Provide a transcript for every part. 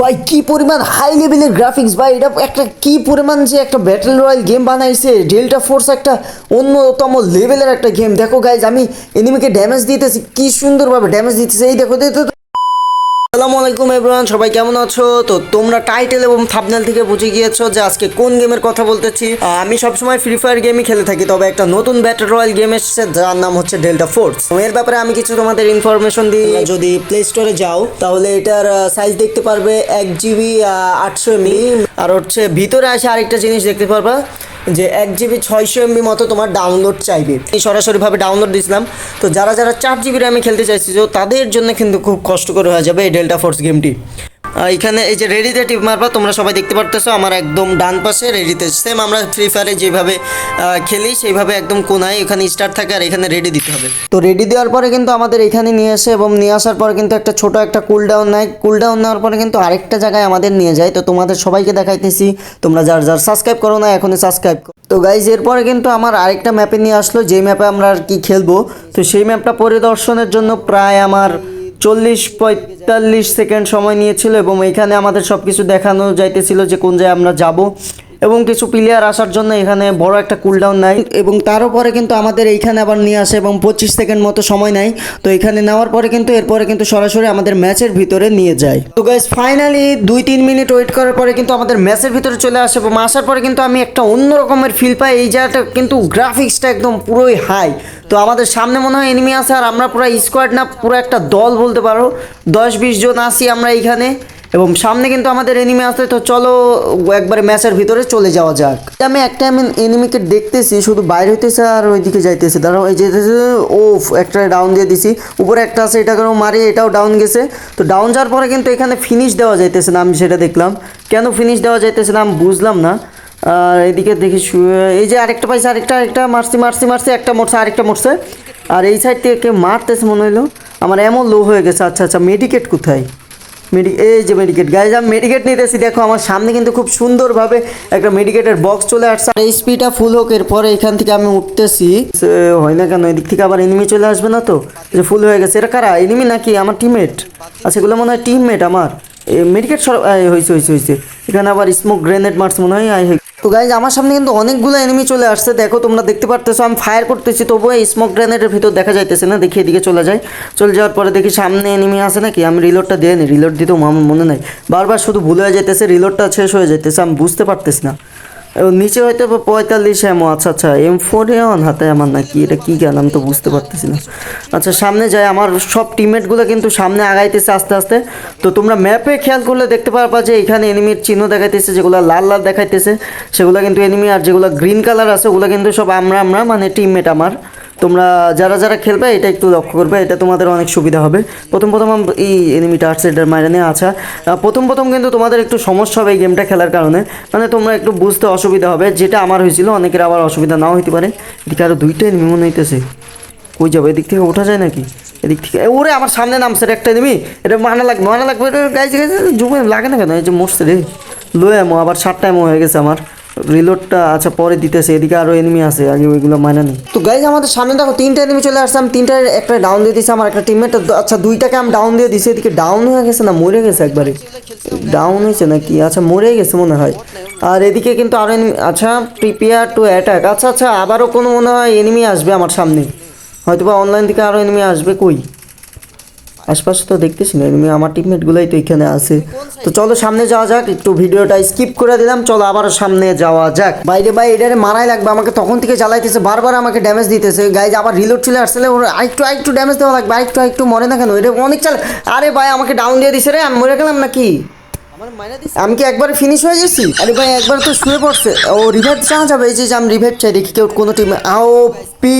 ভাই, কি পরিমাণ হাই লেভেলের গ্রাফিক্স ভাই? এটা একটা কি পরিমাণ যে একটা ব্যাটেল রয়্যাল গেম বানাইছে? ডেল্টা ফোর্স একটা অন্যতম লেভেলের একটা গেম দেখো গাইজ আমি এনিমিকে ড্যামেজ দিতেছি। কি সুন্দরভাবে ড্যামেজ দিতেছে। এই দেখো। আসসালামু আলাইকুম এভরিওয়ান, সবাই কেমন আছো? তো তোমরা টাইটেল এবং থাবনেল থেকে বুঝে গিয়েছো যে আজকে কোন গেমের কথা বলতেছি। আমি সবসময় ফ্রি ফায়ার গেমই খেলে থাকি, তবে একটা নতুন ব্যাটল রয়্যাল গেম এসেছে, যার নাম হচ্ছে ডেল্টা ফোর্স এর ব্যাপারে আমি কিছু তোমাদের ইনফরমেশন দিই। যদি প্লে স্টোরে যাও, তাহলে এটার সাইজ দেখতে পারবে এক জিবি আটশো এমবি আর হচ্ছে ভিতরে আসে আরেকটা জিনিস দেখতে পারবা যে এক জিবি ছয়শো এমবি মতো তোমার ডাউনলোড চাইবে। এই সরাসরিভাবে ডাউনলোড দিয়েছিলাম। তো যারা যারা চার জিবি র্যামে খেলতে চাইছি তাদের জন্য কিন্তু খুব কষ্টকর হয়ে যাবে এই ডেল্টা ফোর্স গেমটি এখানে এই যে রেডিতে টিপ মারবা, তোমরা সবাই দেখতে পারতেছো, আমার একদম ডান পাশে রেডিতে সেম আমরা ফ্রি ফায়ারে যেভাবে খেলি, সেইভাবে একদম কোনায় এখানে স্টার্ট থাকে, আর এখানে রেডি দিতে হবে। তো রেডি দেওয়ার পরে কিন্তু আমাদের এখানে নিয়ে আসে, এবং নিয়ে আসার পরে কিন্তু একটা ছোট একটা কুল ডাউন নেয়। কুল ডাউন নেওয়ার পরে কিন্তু আরেকটা জায়গায় আমাদের নিয়ে যায়। তো তোমাদের সবাইকে দেখাইতেছি, তোমরা যার যার সাবস্ক্রাইব করো না, এখনই সাবস্ক্রাইব করো। তো গাইজ এরপরে কিন্তু আমার আরেকটা ম্যাপে নিয়ে আসলো যেই ম্যাপে আমরা আর কি খেলব। তো সেই ম্যাপটা পরিদর্শনের জন্য প্রায় আমার চল্লিশ পঁয়তাল্লিশ সেকেন্ড সময় নিয়েছিল এবং এখানে আমাদের সব কিছু দেখানো যাইতেছিল যে কোন জায়গায় আমরা যাব। এবং কিছু প্লেয়ার আসার জন্য এখানে বড় একটা কুলডাউন নাই এবং তারও পরে কিন্তু আমাদের এইখানে আবার নিয়ে আসে এবং পঁচিশ সেকেন্ড মতো সময় নেয়। তো এখানে নেওয়ার পরে কিন্তু এরপরে কিন্তু সরাসরি আমাদের ম্যাচের ভিতরে নিয়ে যায়। তো গাইজ ফাইনালি দুই তিন মিনিট ওয়েট করার পরে কিন্তু আমাদের ম্যাচের ভিতরে চলে আসে এবং আসার পরে কিন্তু আমি একটা অন্য রকমের ফিল পাই। এই জায়গাটা কিন্তু গ্রাফিক্সটা একদম পুরোই হাই তো আমাদের সামনে মনে হয় এনিমি আছে আর আমরা পুরো স্কোয়াড না, পুরো একটা দল বলতে পারো। দশ বিশ জন আসি আমরা এইখানে। এবং সামনে কিন্তু আমাদের এনিমি আসতে তো চলো একবারে ম্যাচের ভিতরে চলে যাওয়া যাক। আমি একটা আমি এনিমিকে দেখতেছি, শুধু বাইরে হইতেছে আর ওইদিকে যাইতেছে। দাঁড়াও, এই যেতেছে ও একটা ডাউন দিয়ে দিছি। উপরে একটা আছে এটা এটাকেও মারি, এটাও ডাউন গেছে। তো ডাউন যাওয়ার পরে কিন্তু এখানে ফিনিশ দেওয়া যাইতেছে না, আমি সেটা দেখলাম। কেন ফিনিশ দেওয়া যাইতেছে না, আমি বুঝলাম না। আর এদিকে দেখি এই যে আরেকটা পাইছে, আরেকটা আরেকটা, মারছি মারছি মারছি, একটা মরছে, আরেকটা মরছে। আর এই সাইড থেকে মারতেছে, মনে হইল। আমার এমন লো হয়ে গেছে আচ্ছা আচ্ছা মেডিকেট কোথায়? মেডি এই যে মেডিকেট গাইজ আমি মেডিকেট নিতেছি। দেখো, আমার সামনে কিন্তু খুব সুন্দরভাবে একটা মেডিকেটের বক্স চলে আসছে। এই স্পিডটা ফুল হোক, এরপরে এখান থেকে আমি উঠতেছি। হয় না কেন? এদিক থেকে আবার এনিমি চলে আসবে না তো? যে ফুল হয়ে গেছে। এটা কারা? এনিমি নাকি? আমার টিমমেট আচ্ছা এগুলো মনে হয় টিমমেট আমার। মেডিকেট সর হয়েছে হয়েছে হয়েছে এখানে আবার স্মোক গ্রেনেড মারছে, মনে হয়। আই তো গাইজ আমার সামনে কিন্তু অনেকগুলো এনিমি চলে আসছে। দেখো, তোমরা দেখতে পারতেছো, আমি ফায়ার করতেছি, তবুও এই স্মোক গ্রেনেডের ভিতর দেখা যাইতেছে না। দেখি এদিকে চলে যায় চলে যাওয়ার পরে দেখি সামনে এনিমি আছে নাকি? আমি রিলোডটা দিয়ে নি রিলোড দিতেও আমার মনে নাই। বারবার শুধু ভুলে যাইতেছে রিলোডটা শেষ হয়ে যাইতেছে, আমি বুঝতে পারতেছি না। নিচে হয়তো পঁয়তাল্লিশ এমও আচ্ছা আচ্ছা এম ফোর এমন হাতে আমার নাকি, এটা কী জ্ঞান আমি তো বুঝতে পারতেছি না। আচ্ছা সামনে যায় আমার সব টিমমেটগুলো কিন্তু সামনে আগাইতেছে আস্তে আস্তে। তো তোমরা ম্যাপে খেয়াল করলে দেখতে পারবা যে এখানে এনিমির চিহ্ন দেখাইতেছে, যেগুলো লাল লাল দেখাইতেছে। সেগুলো কিন্তু এনিমি আর যেগুলো গ্রিন কালার আছে, ওগুলো কিন্তু সব আমরা আমরা মানে টিমমেট আমার। তোমরা যারা যারা খেলবে, এটা একটু লক্ষ্য করবে, এটা তোমাদের অনেক সুবিধা হবে। প্রথম প্রথম এই এনিমিটা আর্টস এটার মাইরে নিয়ে আচ্ছা প্রথম প্রথম কিন্তু তোমাদের একটু সমস্যা হবে এই গেমটা খেলার কারণে। মানে তোমরা একটু বুঝতে অসুবিধা হবে, যেটা আমার হয়েছিল, অনেকের আবার অসুবিধা নাও হইতে পারে। এদিকে আরও দুইটা এনিমি মনে হইতেছে। কই যাবে, এদিক থেকে ওঠা যায় নাকি? এদিক থেকে ওরে, আমার সামনে নামছে একটা এনিমি এটা মানা লাগবে মানা লাগবে গাইছে গাইছে জুমে লাগে না কেন? এই যে মরছে রে। লো এমো আবার সাতটা হয়ে গেছে আমার। রিলোডটা আচ্ছা পরে দিতেছে, এদিকে আরও এনিমি আছে, আগে ওইগুলো মানা নেই তো গাইজ আমাদের সামনে দেখো, তিনটা এনিমি চলে আসছে, আমি তিনটা একটা ডাউন দিয়ে দিয়েছি আমার একটা টিমমেট আচ্ছা দুইটাকে আমি ডাউন দিয়ে দিয়েছি এদিকে ডাউন হয়ে গেছে না, মরে গেছে একবারে? ডাউন হয়েছে নাকি? আচ্ছা মরে গেছে মনে হয়। আর এদিকে কিন্তু আরও এনিমি আচ্ছা প্রিপেয়ার টু অ্যাটাক আচ্ছা আচ্ছা আবারও কোনো মনে হয় এনিমি আসবে আমার সামনে। হয়তো বা অনলাইন থেকে আরও এনিমি আসবে, কই? আশপাশে তো দেখতেছি না এনিমি আমার টিমমেটগুলোই তো এখানে আছে। তো চলো সামনে যাওয়া যাক একটু ভিডিওটা স্কিপ করে দিলাম চলো আবার সামনে যাওয়া যাক। বাইরে ভাই এটারে মারাই লাগবে আমাকে তখন থেকে জ্বালাইতেছে বারবার আমাকে ড্যামেজ দিতেছে। গাইজ আবার রিলোড চলে আসলে ওর আরেকটু আরেকটু ড্যামেজ দেওয়া লাগবে আরেকটু আরেকটু মরে না কেন? এটা অনেক চাল আরে ভাই আমাকে ডাউন দিয়ে দিছে রে আমি মরে গেলাম নাকি? আমি কি একবার ফিনিশ হয়ে গেছি? আরে ভাই একবার তো শুয়ে পড়ছে। ও রিভাইভ চাওয়া যাবে এই যে যে আমি রিভাইভ চাই দেখি কেউ কোনো টিমে আও পি।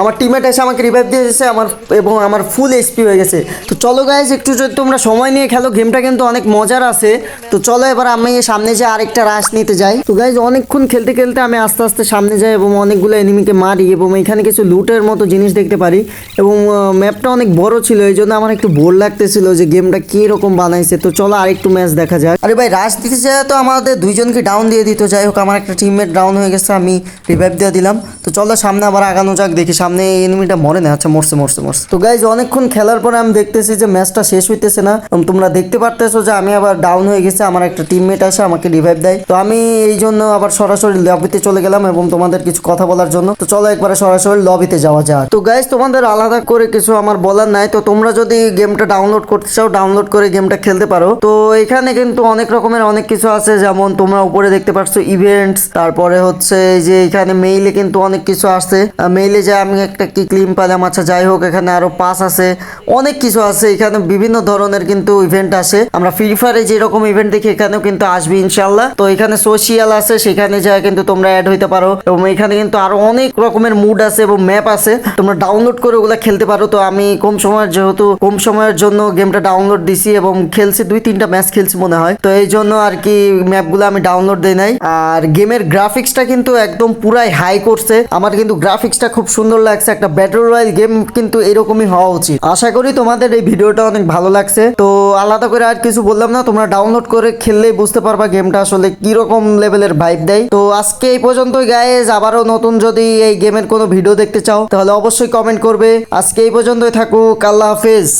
আমার টিমেট এসে আমাকে রিভাইভ দিয়ে দিয়েছে, আমার এবং আমার ফুল এইচপি হয়ে গেছে। তো চলো গাইজ একটু যদি তোমরা সময় নিয়ে খেলো গেমটা কিন্তু অনেক মজার আছে। তো চলো এবার আমি সামনে যে আরেকটা রাশ নিতে যাই। তো গাইজ অনেকক্ষণ খেলতে খেলতে আমি আস্তে আস্তে সামনে যাই এবং অনেকগুলো এনিমিকে মারি এবং এখানে কিছু লুটের মতো জিনিস দেখতে পারি। এবং ম্যাপটা অনেক বড় ছিল এই জন্য আমার একটু বোর লাগতেছিল যে গেমটা কি রকম বানাইছে। তো চলো আরেকটু ম্যাচ দেখা যাক। আরে ভাই রাশ দিতে যায় তো আমাদের দুইজনকে ডাউন দিয়ে দিত। যাই হোক, আমার একটা টিমমেট ডাউন হয়ে গেছে, আমি রিভাইভ দিয়ে দিলাম। তো চলো সামনে আবার আগানো যাক, দেখি সামনে এই এনিমিটা মরে না আচ্ছা মরছে মরছে মরছে। তো গাইজ অনেকক্ষণ খেলার পরে আমি দেখতেছি যে ম্যাচটা শেষ হইতেছে না। তোমরা দেখতে পারতেছো যে আমি আবার ডাউন হয়ে গেছে, আমার একটা টিমমেট আসে, আমাকে রিভাইভ দেয়। তো আমি এই জন্য আবার সরাসরি লবিতে চলে গেলাম এবং তোমাদের কিছু কথা বলার জন্য। তো চলো একবারে সরাসরি লবিতে যাওয়া যাক। তো গাইজ তোমাদের আলাদা করে কিছু আমার বলার নাই। তো তোমরা যদি গেমটা ডাউনলোড করতে চাও ডাউনলোড করে গেমটা খেলতে পারো। তো এখানে কিন্তু অনেক রকমের অনেক কিছু আছে। যেমন তোমরা উপরে দেখতে পাচ্ছ ইভেন্টস তারপরে হচ্ছে যে এখানে মেইলে কিন্তু অনেক কিছু আসছে মেইলে যে আমি একটা কি ক্লিম পেলাম? আচ্ছা যাই হোক, এখানে আরও পাস আছে। অনেক কিছু আছে। এখানে বিভিন্ন ধরনের কিন্তু ইভেন্ট আসে। আমরা ফ্রি ফায়ারে যেরকম ইভেন্ট দেখি, এখানেও কিন্তু আসবে ইনশাল্লাহ তো এখানে সোশিয়াল আছে, সেখানে যা কিন্তু তোমরা অ্যাড হইতে পারো। এবং এখানে কিন্তু আরও অনেক রকমের মুড আছে এবং ম্যাপ আছে। তোমরা ডাউনলোড করে ওগুলা খেলতে পারো। তো আমি কম সময়ের যেহেতু, কম সময়ের জন্য গেমটা ডাউনলোড দিছি এবং খেলছি, দুই তিনটা ম্যাচ খেলছি মনে হয়। তো এই জন্য আর কি ম্যাপগুলো আমি ডাউনলোড দেই নাই। আর গেমের গ্রাফিক্সটা কিন্তু একদম পুরাই হাই করছে। আমার কিন্তু গ্রাফিক্সটা খুব সুন্দর লাগছে একটা ব্যাটল রয়্যাল গেম কিন্তু এরকমই হওয়া উচিত। আশা করি তোমাদের এই ভিডিওটা অনেক ভালো লাগছে। তো আলাদা করে আর কিছু বললাম না, তোমরা ডাউনলোড করে খেললেই বুঝতে পারবা গেমটা আসলে কীরকম লেভেলের ভাইব দেয়। তো আজকে এই পর্যন্ত গাইজ আবারও নতুন যদি এই গেমের কোনো ভিডিও দেখতে চাও, তাহলে অবশ্যই কমেন্ট করবে। আজকে এই পর্যন্তই থাকুক, আল্লাহ হাফেজ।